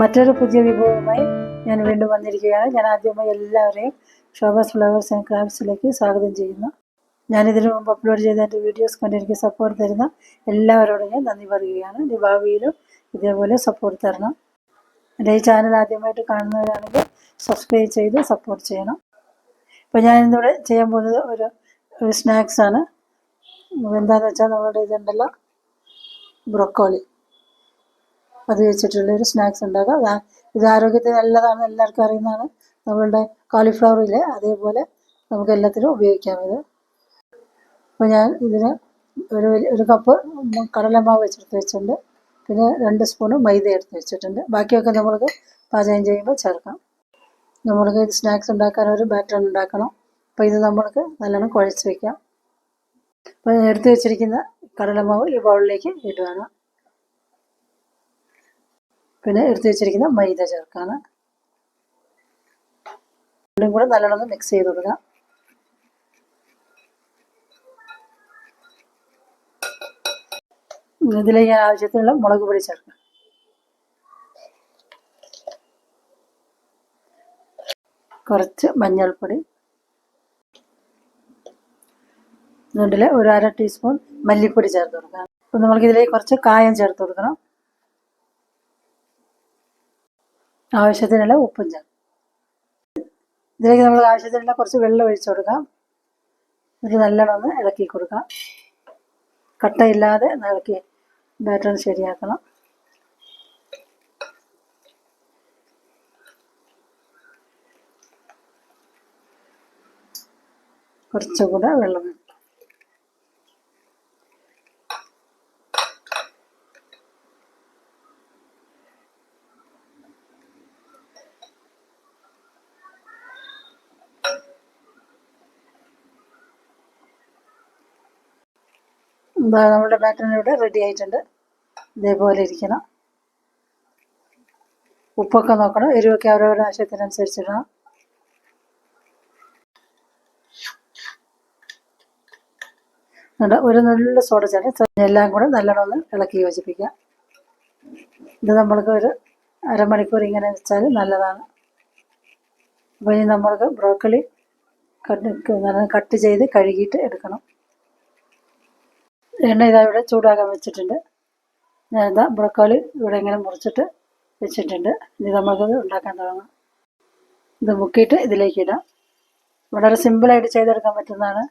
മറ്റൊരു പുതിയ വിഭവവുമായി ഞാൻ വീണ്ടും വന്നിരിക്കുകയാണ്. ഞാൻ ആദ്യമായി എല്ലാവരെയും ഷോബാസ് ഫ്ലവേഴ്സ് ആൻഡ് ക്രാഫ്റ്റ്സിലേക്ക് സ്വാഗതം ചെയ്യുന്നു. ഞാൻ ഇതിനു മുമ്പ് അപ്ലോഡ് ചെയ്ത എന്റെ വീഡിയോസ് കണ്ട് എനിക്ക് സപ്പോർട്ട് തരുന്ന എല്ലാവരോടും ഞാൻ നന്ദി പറയുകയാണ്. ഇനി ഭാവിയിലും ഇതേപോലെ സപ്പോർട്ട് തരണം. എന്റെ ഈ ചാനൽ ആദ്യമായിട്ട് കാണുന്നവരാണെങ്കിൽ സബ്സ്ക്രൈബ് ചെയ്ത് സപ്പോർട്ട് ചെയ്യണം. ഇപ്പോൾ ഞാൻ ഇന്നിവിടെ ചെയ്യാൻ പോകുന്നത് ഒരു ഒരു സ്നാക്സാണ് എന്താണെന്ന് വെച്ചാൽ നമ്മളുടെ ഇതുണ്ടല്ലോ ബ്രൊക്കോളി. അത് വെച്ചിട്ടുള്ള ഒരു സ്നാക്സ് ഉണ്ടാക്കാം. ഇത് ആരോഗ്യത്തിന് നല്ലതാണ് എല്ലാവർക്കും അറിയുന്നതാണ്. നമ്മളുടെ കോളിഫ്ലവർ ഇല്ലേ അതേപോലെ നമുക്ക് എല്ലാത്തിനും ഉപയോഗിക്കാം ഇത്. അപ്പോൾ ഞാൻ ഇതിന് ഒരു ഒരു കപ്പ് കടലമാവ് വെച്ചെടുത്ത് വെച്ചിട്ടുണ്ട്. പിന്നെ രണ്ട് സ്പൂണ് മൈദ എടുത്ത് വെച്ചിട്ടുണ്ട്. ബാക്കിയൊക്കെ നമ്മൾക്ക് പാചകം ചെയ്യുമ്പോൾ ചേർക്കാം. നമ്മൾക്ക് ഇത് സ്നാക്സ് ഉണ്ടാക്കാൻ ഒരു ബാറ്റർ ഉണ്ടാക്കണം. അപ്പോൾ ഇത് നമ്മൾക്ക് നല്ലോണം കുഴച്ച് വയ്ക്കാം അപ്പോൾ എടുത്ത് വെച്ചിരിക്കുന്ന കടലമാവ് ഈ ബൗളിലേക്ക് ഇടുകയാണ് പിന്നെ എടുത്തു വെച്ചിരിക്കുന്ന മൈദ ചേർക്കാണ്. രണ്ടും കൂടെ നല്ലോണം മിക്സ് ചെയ്ത് കൊടുക്കാം. ഇതിലേക്ക് ഞാൻ ആവശ്യത്തിനുള്ള മുളക് പൊടി ചേർക്കാം. കുറച്ച് മഞ്ഞൾപ്പൊടി. ഇതിൽ ഒരു അര ടീസ്പൂൺ മല്ലിപ്പൊടി ചേർത്ത് കൊടുക്കാം. അപ്പം നമ്മൾക്ക് ഇതിലേക്ക് കുറച്ച് കായം ചേർത്ത് കൊടുക്കണം. ആവശ്യത്തിനുള്ള ഉപ്പും ചേർക്കും ഇതിലേക്ക് നമ്മൾ ആവശ്യത്തിനുള്ള കുറച്ച് വെള്ളം ഒഴിച്ചു കൊടുക്കാം. ഇത് നല്ലോണം ഒന്ന് ഇളക്കി കൊടുക്കാം. കട്ടയില്ലാതെ ഇളക്കി ബാറ്റർ ശരിയാക്കണം. കുറച്ചുകൂടെ വെള്ളം വേണം നമ്മുടെ ബാറ്റർ ഇവിടെ റെഡി ആയിട്ടുണ്ട്. ഇതേപോലെ ഇരിക്കണം. ഉപ്പൊക്കെ നോക്കണം. എരിവൊക്കെ അവരവരുടെ ആവശ്യത്തിനനുസരിച്ചിടണം. എന്നിട്ട് ഒരു നല്ല സോഡ ചേർത്ത് എല്ലാം കൂടെ നല്ലോണം ഇളക്കി യോജിപ്പിക്കാം. ഇത് നമ്മൾക്ക് ഒരു അരമണിക്കൂർ ഇങ്ങനെ വെച്ചാൽ നല്ലതാണ്. അപ്പോൾ ഇനി നമ്മൾക്ക് ബ്രോക്കലി കട്ട് കട്ട് ചെയ്ത് കഴുകിയിട്ട് എടുക്കണം. എണ്ണ ഇതാ ഇവിടെ ചൂടാക്കാൻ വെച്ചിട്ടുണ്ട്. ഞാൻ ഇതാ ബ്രക്കോളി ഇവിടെ ഇങ്ങനെ മുറിച്ചിട്ട് വെച്ചിട്ടുണ്ട്. ഇനി നമുക്കത് ഉണ്ടാക്കാൻ തുടങ്ങാം. ഇത് മുക്കിയിട്ട് ഇതിലേക്ക് ഇടാം. വളരെ സിമ്പിളായിട്ട് ചെയ്തെടുക്കാൻ പറ്റുന്നതാണ്.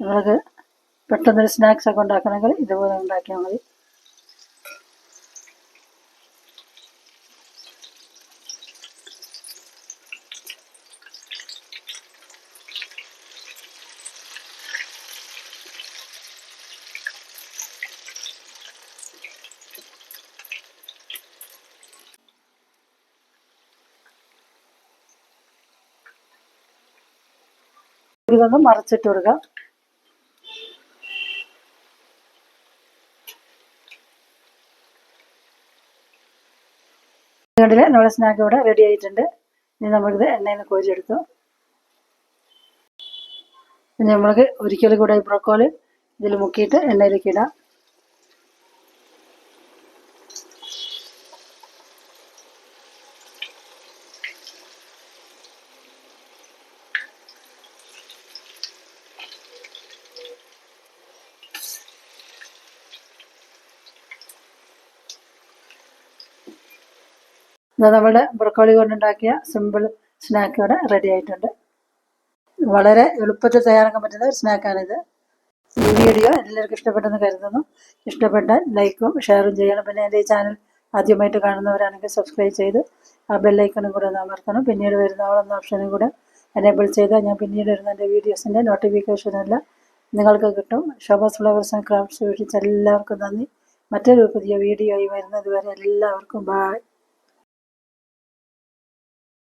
നിങ്ങൾക്ക് പെട്ടെന്നൊരു സ്നാക്സ് ഒക്കെ ഉണ്ടാക്കണമെങ്കിൽ ഇതുപോലെ ഉണ്ടാക്കിയാൽ മതി. ഇതൊന്ന് മറച്ചിട്ട് കൊടുക്കുക കണ്ടില്ലേ? നമ്മുടെ സ്നാക്ക് ഇവിടെ റെഡി ആയിട്ടുണ്ട്. ഇനി നമ്മളിത് എണ്ണയിൽ കോരിയെടുത്തു. ഇനി നമ്മൾക്ക് ഒരിക്കൽ കൂടെ ഈ ബ്രോക്കോളി ഇതിൽ മുക്കിയിട്ട് എണ്ണയിലേക്ക് ഇടാം. ഇത് നമ്മുടെ ബ്രക്കോളി കൊണ്ടുണ്ടാക്കിയ സിമ്പിൾ സ്നാക്ക് ഇവിടെ റെഡി ആയിട്ടുണ്ട്. വളരെ എളുപ്പത്തിൽ തയ്യാറാക്കാൻ പറ്റുന്ന ഒരു സ്നാക്കാണിത് ഈ വീഡിയോ എല്ലാവർക്കും ഇഷ്ടപ്പെട്ടെന്ന് കരുതുന്നു. ഇഷ്ടപ്പെട്ടാൽ ലൈക്കും ഷെയറും ചെയ്യണം. പിന്നെ എന്റെ ഈ ചാനൽ ആദ്യമായിട്ട് കാണുന്നവരാണെങ്കിൽ സബ്സ്ക്രൈബ് ചെയ്ത് ആ ബെല്ലൈക്കണും കൂടെ ഒന്ന് അമർത്തണം. പിന്നീട് വരുന്ന ഓളെന്ന ഓപ്ഷനും കൂടെ എനേബിൾ ചെയ്താൽ ഞാൻ പിന്നീട് വരുന്ന എന്റെ വീഡിയോസിന്റെ നോട്ടിഫിക്കേഷനെല്ലാം നിങ്ങൾക്ക് കിട്ടും. ഷോബാസ് ഫ്ലവേഴ്സ് ആൻഡ് ക്രാഫ്റ്റ്സ് വീട്ടിൽ എല്ലാവർക്കും നന്ദി. മറ്റൊരു പുതിയ ആയി വരുന്നത് വരെ എല്ലാവർക്കും ബായ്